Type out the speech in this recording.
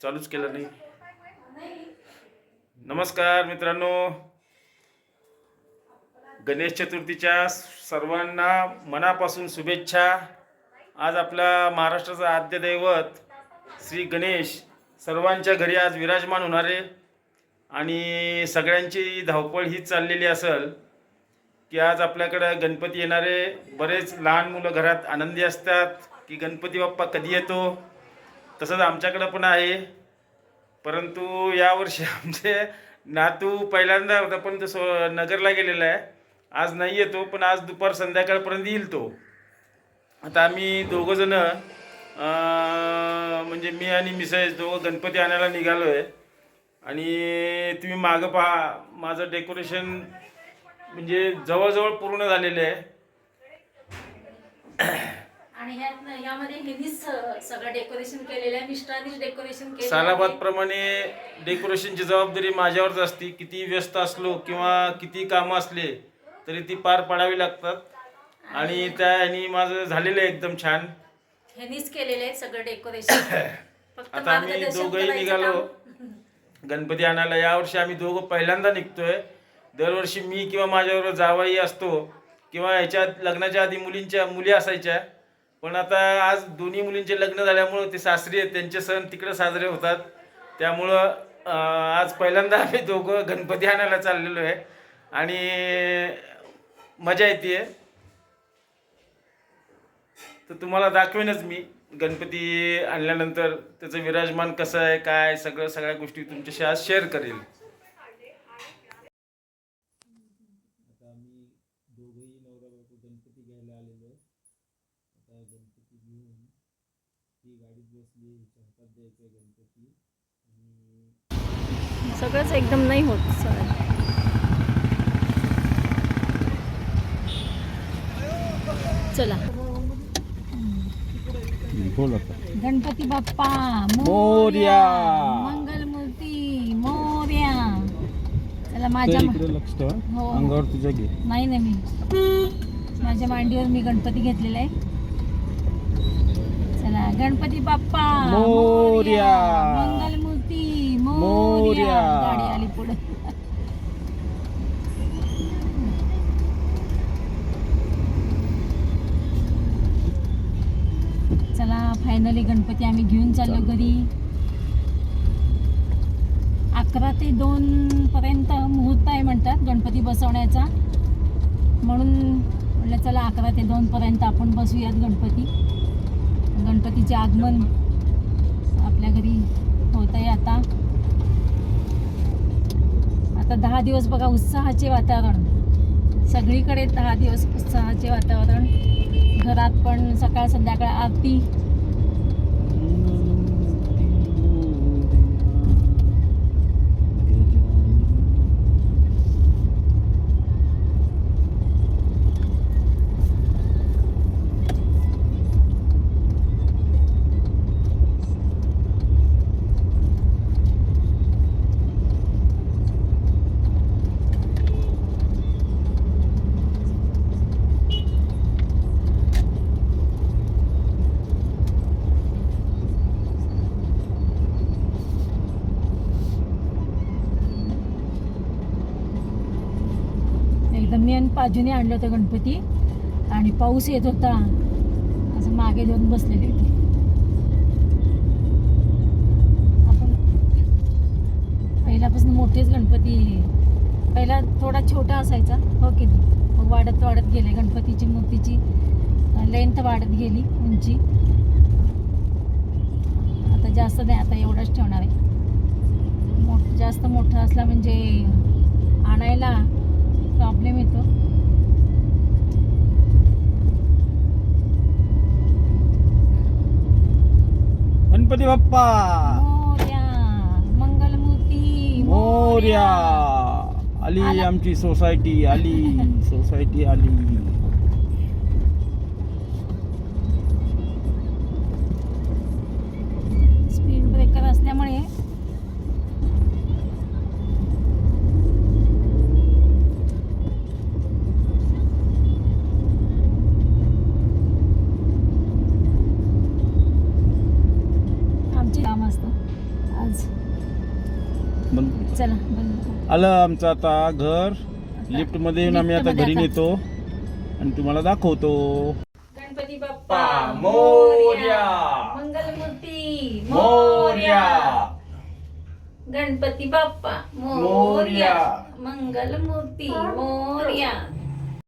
चालूच केलं नाही. नमस्कार मित्रांनो. गणेश चतुर्थीच्या सर्वांना मनापासून शुभेच्छा. आज आपला महाराष्ट्राचा आद्य दैवत श्री गणेश सर्वांच्या घरी आज विराजमान होणारे आणि सगळ्यांची धावपळ हीच चाललेली असेल की आज आपल्याकडं गणपती येणारे बरेच लहान मुलं घरात आनंदी असतात की गणपती बाप्पा कधी येतो? तसंच आमच्याकडं पण आहे. परंतु यावर्षी आमचे नातू पहिल्यांदा होता पण तो सो नगरला गेलेला आहे. आज नाही येतो पण आज दुपार संध्याकाळपर्यंत येईल तो. आता आम्ही दोघंजणं म्हणजे मी आणि मिसेस दोघं गणपती आणायला निघालो आहे आणि तुम्ही मागं पहा माझं डेकोरेशन म्हणजे जवळजवळ पूर्ण झालेलं आहे. आणि यामध्ये ह्यांनीच स- सगळं डेकोरेशन केलेलं आहे. मिस्टरांनीच डेकोरेशन केलेलं सालाबाद आहे. प्रमाणे डेकोरेशनची जबाबदारी माझ्यावरच असते. किती व्यस्त असलो किंवा किती कामं असले तरी ती पार पाडावी लागतात. आणि त्या ह्यानी माझं झालेलं आहे एकदम छान. ह्यांनीच केलेलं आहे सगळं डेकोरेशन फक्त आता आम्ही मार्गदर्शन दोघंही करायचं निघालो. काम. गणपती आणायला यावर्षी आम्ही दोघं पहिल्यांदा निघतोय. दरवर्षी मी किंवा माझ्याबरोबर जावाई असतो किंवा ह्याच्या लग्नाच्या आधी मुलींच्या मुली असायच्या. पण आता आज दोन्ही मुलींचे लग्न झाल्यामुळं ते सासरी आहेत त्यांचे सण तिकडे साजरे होतात. त्यामुळं आज पहिल्यांदा आम्ही दोघं गणपती आणायला चाललेलो आहे. आणि मजा येते. तर तुम्हाला दाखवेनच मी गणपती आणल्यानंतर त्याचं विराजमान कसं आहे काय सगळं सगळ्या गोष्टी तुमच्याशी आज शेअर करेल. आता आम्ही दोघंही नवरा बायको गणपती घ्यायला आलेलो आहे. आता गणपती घेऊन ती गाडीत बसली हिच्या हातात द्यायचं आहे गणपती आणि सगळंच एकदम नाही होत सर. चला. बोल आता. गणपती बाप्पा मोरया. मंगलमूर्ती मोर्या. चला माझ्या हो. अंगावर तुझ्या घे. नाही ना मी. माझ्या मांडीवर मी गणपती घेतलेला आहे. चला गणपती बाप्पा मोरया. मंगलमूर्ती मोर्या. गाडी आली पुढे. चला फायनली गणपती आम्ही घेऊन चाललो घरी. अकरा ते दोन पर्यंत मुहूर्त आहे म्हणतात गणपती बसवण्याचा. म्हणून म्हटलं चला अकरा ते दोन पर्यंत आपण बसूयात गणपती. गणपतीचे आगमन आपल्या घरी होत आहे आता. आता दहा दिवस बघा उत्साहाचे वातावरण. सगळीकडे दहा दिवस उत्साहाचे वातावरण. घरात पण सकाळ संध्याकाळ आरती. एकदम मी आणि पाजूने आणलं होतं गणपती. आणि पाऊस येत होता. असं मागे जाऊन बसलेले होते. आपण पहिल्यापासून मोठेच गणपती. पहिला थोडा छोटा असायचा. हो की नाही? मग वाढत वाढत गेले. गणपतीची मूर्तीची लेंथ वाढत गेली. उंची. आता जास्त नाही. आता एवढंच ठेवणार आहे. मोठ जास्त मोठा असला म्हणजे आणायला प्रॉब्लेम येतो. गणपती बाप्पा! मोर्या मंगलमूर्ती मोर्या! आली आला. आमची सोसायटी आली. सोसायटी आली. स्पीड ब्रेकर असल्यामुळे बंद चला बंद करा. आलं आमचं आता घर. लिफ्टमध्ये येऊन आम्ही आता घरी. नेतो. आणि तुम्हाला दाखवतो. गणपती बाप्पा बाप्पा मोरया. मंगलमूर्ती मोरया. गणपती बाप्पा मोरया. मंगलमूर्ती मोरया.